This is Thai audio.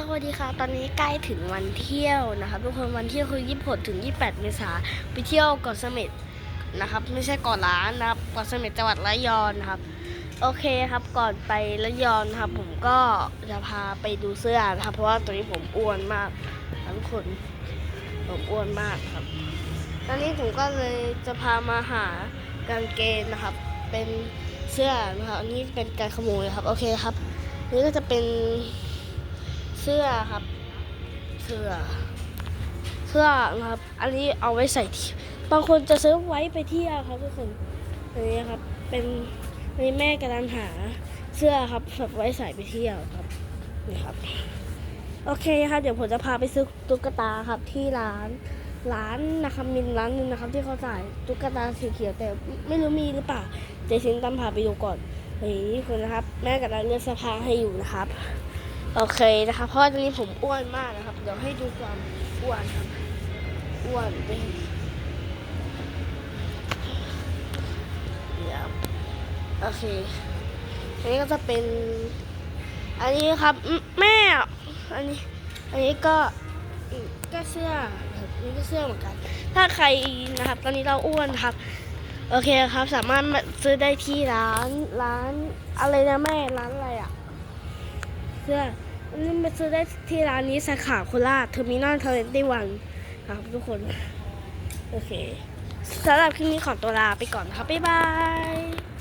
สวัสดีค่ะ ตอนนี้ใกล้ถึงวันเที่ยวนะครับทุกคนวันเที่ยวคือ 26 ถึง 28 เมษาไปเที่ยวเกาะเสม็ดนะครับ ไม่ใช่เกาะล้านนะครับเกาะเสม็ดจังหวัดระยองนะครับ โอเคครับก่อนไประยองนะครับ ผมก็จะพาไปดูเสื้อนะครับ เพราะว่าตอนนี้ผมอ้วนมากทุกคนผมอ้วนมากครับ ตอนนี้ผมก็เลยจะพามาหากางเกงนะครับ เป็นเสื้อนะครับอันนี้เป็นการขโมยครับ โอเคครับ นี่ก็จะเป็น เสื้อครับ เสื้อ เสื้อนะครับ อันนี้เอาไว้ใส่ที่บางคนจะซื้อไว้ไปเที่ยวครับทุกคนอันนี้ครับ เป็นอันนี้แม่กำลังหาเสื้อครับแบบไว้ใส่ไปเที่ยวครับนี่ครับ โอเคครับเดี๋ยวผมจะพาไปซื้อตุ๊กตาครับที่ร้านร้านนะครับมีร้านหนึงนะครับ ที่เขาใส่ตุ๊กตาสีเขียวแต่ไม่รู้มีหรือเปล่าเดี๋ยวชินตามพาไปดูก่อนเฮ้ยนี่คนนะครับ แม่กำลังเลือกเสื้อผ้าให้อยู่นะครับ โอเคนะคะเพราะว่าตอนนี้ผมอ้วนมากนะครับ เดี๋ยวให้ดูความอ้วนครับ อ้วนไปเดี๋ยโอเค อันนี้ก็จะเป็น อันนี้ครับแม่อันนี้ อันนี้ก็ก็เสื้อนี่ก็เสื้อเหมือนกัน ถ้าใครนะครับ ตอนนี้เราอ้วนครับ โอเคครับ สามารถมาซื้อได้ที่ร้านร้านอะไรนะแม่ร้านอะไรอะ เสื้ออันนี้มาซื้อได้ที่ร้านนี้สาขาโคราชเทอร์มินอลทเลนตี้วันครับทุกคน โอเคสำหรับคลิปนี้ขอตัวลาไปก่อนครับ บ๊ายบาย